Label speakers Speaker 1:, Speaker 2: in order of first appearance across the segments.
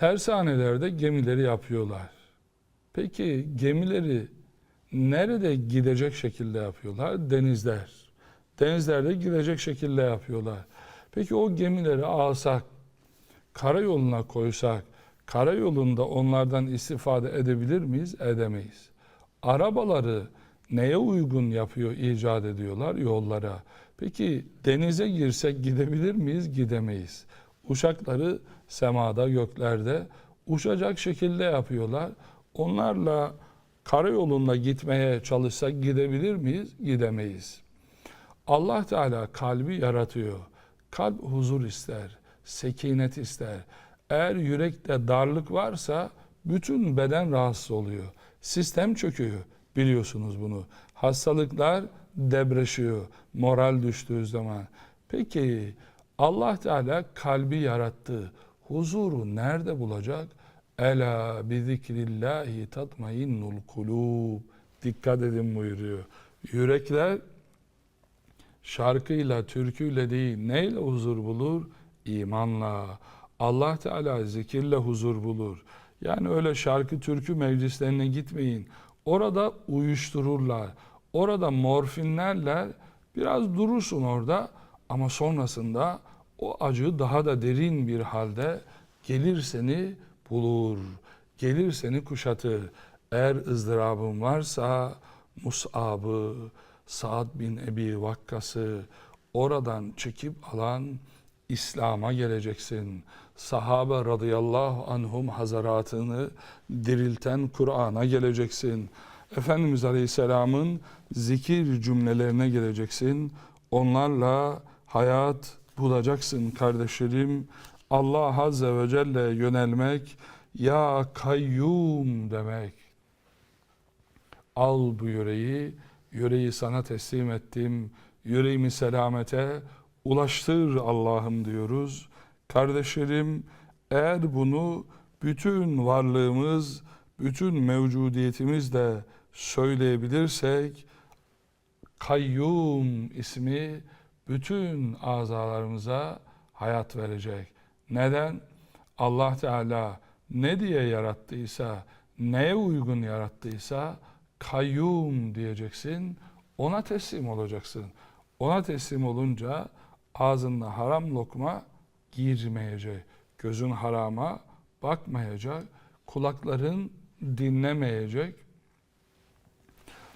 Speaker 1: tersanelerde gemileri yapıyorlar. Peki gemileri nerede gidecek şekilde yapıyorlar? Denizler. Denizlerde gidecek şekilde yapıyorlar. Peki o gemileri alsak, karayoluna koysak, karayolunda onlardan istifade edebilir miyiz? Edemeyiz. Arabaları neye uygun yapıyor, icat ediyorlar? Yollara. Peki denize girsek gidebilir miyiz? Gidemeyiz. Uçakları semada, göklerde uçacak şekilde yapıyorlar. Onlarla karayolunda gitmeye çalışsak gidebilir miyiz? Gidemeyiz. Allah Teala kalbi yaratıyor. Kalp huzur ister, sekinet ister. Eğer yürekte darlık varsa bütün beden rahatsız oluyor. Sistem çöküyor. Biliyorsunuz bunu. Hastalıklar debreşiyor. Moral düştüğü zaman. Peki Allah Teala kalbi yarattı. Huzuru nerede bulacak? Ela bi zikrillahi tatmainnul kulub. Dikkat edin buyuruyor. Yürekler şarkıyla, türküyle değil, neyle huzur bulur? İmanla. Allah Teala zikirle huzur bulur. Yani öyle şarkı, türkü meclislerine gitmeyin. Orada uyuştururlar. Orada morfinlerler. Biraz durursun orada ama sonrasında o acı daha da derin bir halde gelir seni bulur. Gelir seni kuşatır. Eğer ızdırabın varsa Mus'ab'ı, Sa'd bin Ebi Vakkas'ı oradan çekip alan İslam'a geleceksin. Sahabe radıyallahu anhum hazaratını dirilten Kur'an'a geleceksin. Efendimiz Aleyhisselam'ın zikir cümlelerine geleceksin. Onlarla hayat bulacaksın kardeşlerim. Allah Azze ve Celle yönelmek, ya kayyum demek. Al bu yüreği, yüreği sana teslim ettim. Yüreğimi selamete ulaştır Allah'ım diyoruz. Kardeşlerim eğer bunu bütün varlığımız, bütün mevcudiyetimizle söyleyebilirsek kayyum ismi bütün azalarımıza hayat verecek. Neden? Allah Teala ne diye yarattıysa, neye uygun yarattıysa kayyum diyeceksin, ona teslim olacaksın. Ona teslim olunca ağzında haram lokma girmeyecek, gözün harama bakmayacak, kulakların dinlemeyecek.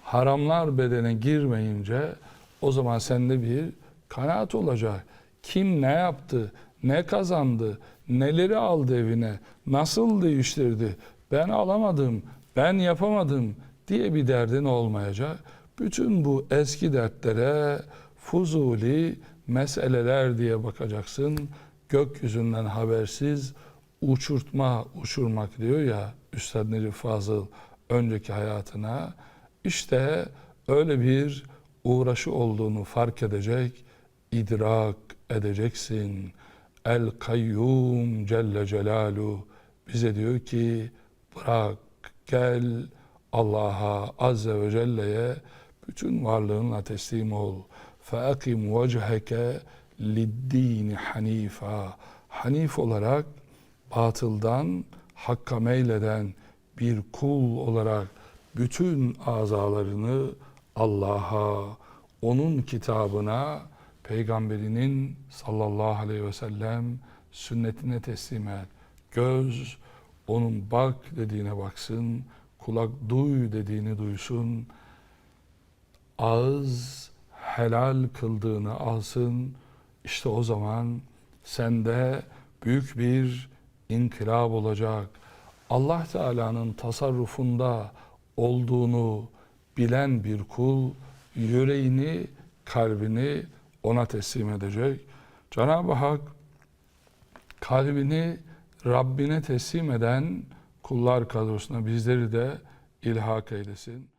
Speaker 1: Haramlar bedene girmeyince o zaman sende bir kanaat olacak. Kim ne yaptı, ne kazandı, neleri aldı evine, nasıl değiştirdi, ben alamadım, ben yapamadım diye bir derdin olmayacak. Bütün bu eski dertlere fuzuli meseleler diye bakacaksın. Gökyüzünden habersiz uçurtma, uçurmak diyor ya Üstad Necip Fazıl önceki hayatına. İşte öyle bir uğraşı olduğunu fark edecek, idrak edeceksin. El Kayyum Celle Celalu bize diyor ki bırak gel Allah'a Azze ve Celle'ye bütün varlığınla teslim ol. فَاَقِمْ وَجْهَكَ لِلدِّينِ hanifa. Hanif olarak batıldan hakka meyleden bir kul olarak bütün azalarını Allah'a, onun kitabına, peygamberinin sallallahu aleyhi ve sellem sünnetine teslim et. Göz onun bak dediğine baksın, kulak duy dediğini duysun, ağız helal kıldığını alsın. İşte o zaman sende büyük bir inkılap olacak. Allah Teala'nın tasarrufunda olduğunu bilen bir kul yüreğini, kalbini ona teslim edecek. Cenab-ı Hak kalbini Rabbine teslim eden kullar kadrosuna bizleri de ilhak eylesin.